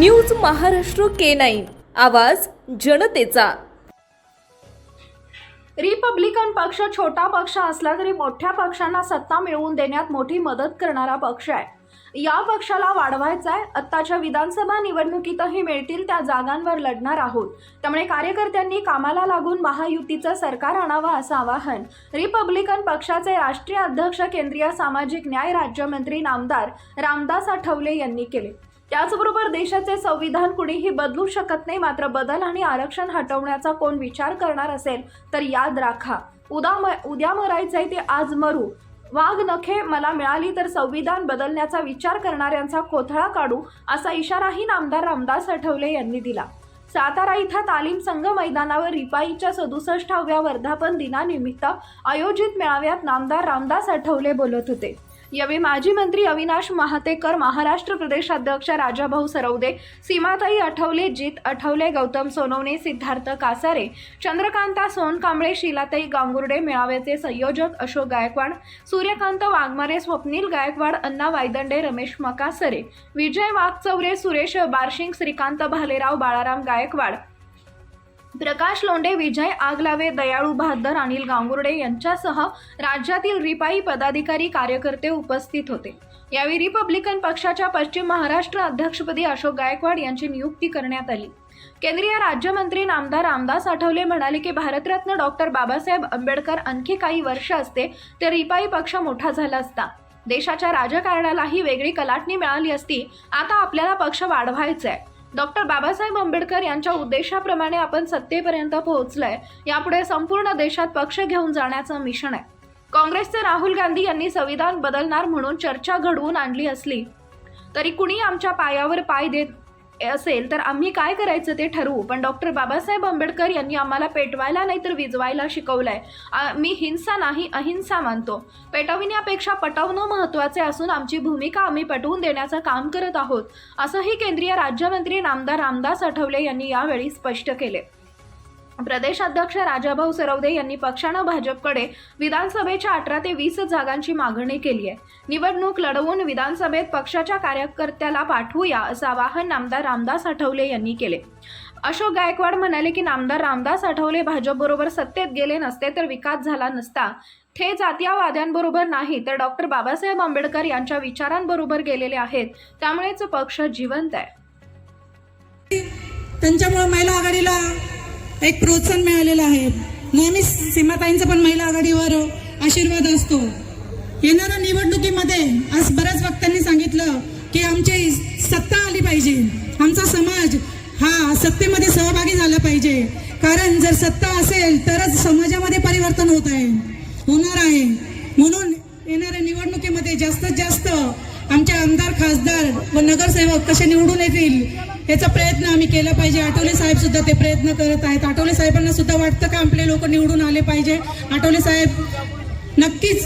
News Maharashtra K nine. आवाज जनतेचा. Republican पक्ष छोटा पक्ष असला तरी मोठ्या पक्षांना सत्ता मिळवून देण्यात मोठी मदत करणारा पक्ष आहे. या पक्षाला वाढवायचा आहे आत्ताच्या विधानसभा निवडणुकीतही मिळतील त्या जागांवर लढणार आहोत. त्यामुळे कार्यकर्त्यांनी कामाला लागून महायुतीचं सरकार आणावं असं आवाहन रिपब्लिकन पक्षाचे राष्ट्रीय अध्यक्ष केंद्रीय सामाजिक न्याय राज्यमंत्री नामदार रामदास आठवले यांनी केले. त्याचबरोबर देशाचे संविधान कुणीही बदलू शकत नाही मात्र बदल आणि आरक्षण हटवण्याचा कोण विचार करणार असेल तर याद राखा. उद्या म उद्या मरायचंय ते आज मरू. वाघ नखे मला मिळाली तर संविधान बदलण्याचा विचार करणाऱ्यांचा कोथळा काढू असा इशाराही नामदार रामदास आठवले यांनी दिला. सातारा इथं तालीम संघ मैदानावर रिपाईच्या सदुसष्टाव्या वर्धापन दिनानिमित्त आयोजित मेळाव्यात नामदार रामदास आठवले बोलत होते. यावेळी माजी मंत्री अविनाश महातेकर महाराष्ट्र प्रदेशाध्यक्ष राजाभाऊ सरवदे सीमाताई आठवले जीत आठवले गौतम सोनवणे सिद्धार्थ कासारे चंद्रकांता सोनकांबळे शिलाताई गांगुर्डे मेळाव्याचे संयोजक अशोक गायकवाड सूर्यकांत वाघमारे स्वप्नील गायकवाड अण्णा वायदंडे रमेश मकासरे विजय वाघचौरे सुरेश बारशिंग श्रीकांत भालेराव बाळाराम गायकवाड प्रकाश लोंढे विजय आगलावे दयाळू बहादर अनिल गांगुर्डे यांच्यासह राज्यातील रिपाई पदाधिकारी कार्यकर्ते उपस्थित होते. यावेळी रिपब्लिकन पक्षाच्या पश्चिम महाराष्ट्र अध्यक्षपदी अशोक गायकवाड यांची नियुक्ती करण्यात आली. केंद्रीय राज्यमंत्री नामदार रामदास आठवले म्हणाले की भारतरत्न डॉक्टर बाबासाहेब आंबेडकर आणखी काही वर्ष असते तर रिपाई पक्ष मोठा झाला असता. देशाच्या राजकारणालाही वेगळी कलाटणी मिळाली असती आता आपल्याला पक्ष वाढवायचा आहे. डॉक्टर बाबासाहेब आंबेडकर यांच्या उद्देशाप्रमाणे आपण सत्तेपर्यंत पोहोचलंय. यापुढे संपूर्ण देशात पक्ष घेऊन जाण्याचं मिशन आहे. काँग्रेसचे राहुल गांधी यांनी संविधान बदलणार म्हणून चर्चा घडवून आणली असली तरी कुणी आमच्या पायावर पाय देत असेल तर आम्ही काय करायचं ते ठरवू. पण डॉक्टर बाबासाहेब आंबेडकर यांनी आम्हाला पेटवायला नाही तर विजवायला शिकवलंय. मी हिंसा नाही अहिंसा मानतो. पेटविण्यापेक्षा पटवणं महत्त्वाचे असून आमची भूमिका आम्ही पटवून देण्याचं काम करत आहोत असंही केंद्रीय राज्यमंत्री नामदार रामदास आठवले यांनी यावेळी स्पष्ट केले. प्रदेशाध्यक्ष राजाभाऊ सरवदे यांनी पक्षानं भाजपकडे विधानसभेच्या अठरा ते वीस जागांची मागणी केली आहे. निवडणूक लढवून विधानसभेत पक्षाच्या कार्यकर्त्याला पाठवूया असं आवाहन नामदार रामदास आठवले यांनी केले. अशोक गायकवाड म्हणाले की नामदार रामदास आठवले भाजपबरोबर सत्तेत गेले नसते तर विकास झाला नसता. थे जातीयवाद्यांबरोबर नाही तर डॉक्टर बाबासाहेब आंबेडकर यांच्या विचारांबरोबर गेलेले आहेत. त्यामुळेच पक्ष जिवंत आहे. त्यांच्यामुळे महिला आघाडीला एक प्रोत्साहन मिळालेलं आहे. नेहमीच सीमाताईंचा पण महिला आघाडीवर आशीर्वाद असतो. येणाऱ्या निवडणुकीमध्ये आज बऱ्याच वक्त्यांनी सांगितलं की आमची सत्ता आली पाहिजे. आमचा समाज हा सत्तेमध्ये सहभागी झाला पाहिजे. कारण जर सत्ता असेल तरच समाजामध्ये परिवर्तन होत आहे. होणार आहे. म्हणून येणाऱ्या निवडणुकीमध्ये जास्तीत जास्त आमचे आमदार खासदार व नगरसेवक कसे निवडून येतील याचा प्रयत्न आम्ही केला पाहिजे. आठवले साहेब सुद्धा ते प्रयत्न करत आहेत. आठवले साहेबांना सुद्धा वाटतं का आपले लोक निवडून आले पाहिजे? आठवले साहेब नक्कीच.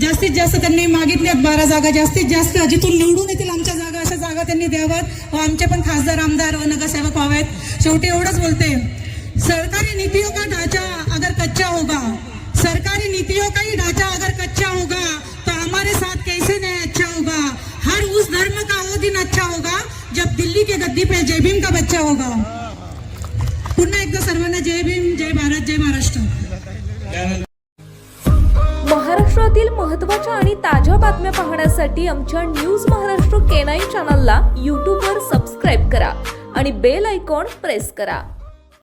जास्तीत जास्त त्यांनी मागितल्यात बारा जागा. जास्तीत जास्त जिथून निवडून येतील आमच्या जागा अशा जागा त्यांनी द्याव्यात. व आमचे पण खासदार आमदार व नगरसेवक व्हावेत. शेवटी एवढंच बोलते. सरकारी नीतियों का ढांचा अगर कच्चा होगा. सरकारी नीतियों का ही ढांचा अगर कच्चा होगा तो हमारे साथ कैसे नहीं अच्छा होगा? हर उस धर्म का वो दिन अच्छा होगा जब दिल्ली के गद्दी पे जय भीम का बच्चा होगा। पुन्हा एकदा सर्वांना जय भीम जय भारत जय महाराष्ट्र। महाराष्ट्रातील महत्त्वाच्या आणि ताज्या बातम्या पाहण्यासाठी आमच्या न्यूज महाराष्ट्र केनाई चॅनलला यूट्यूबवर सबस्क्राईब करा आणि बेल आयकॉन प्रेस करा.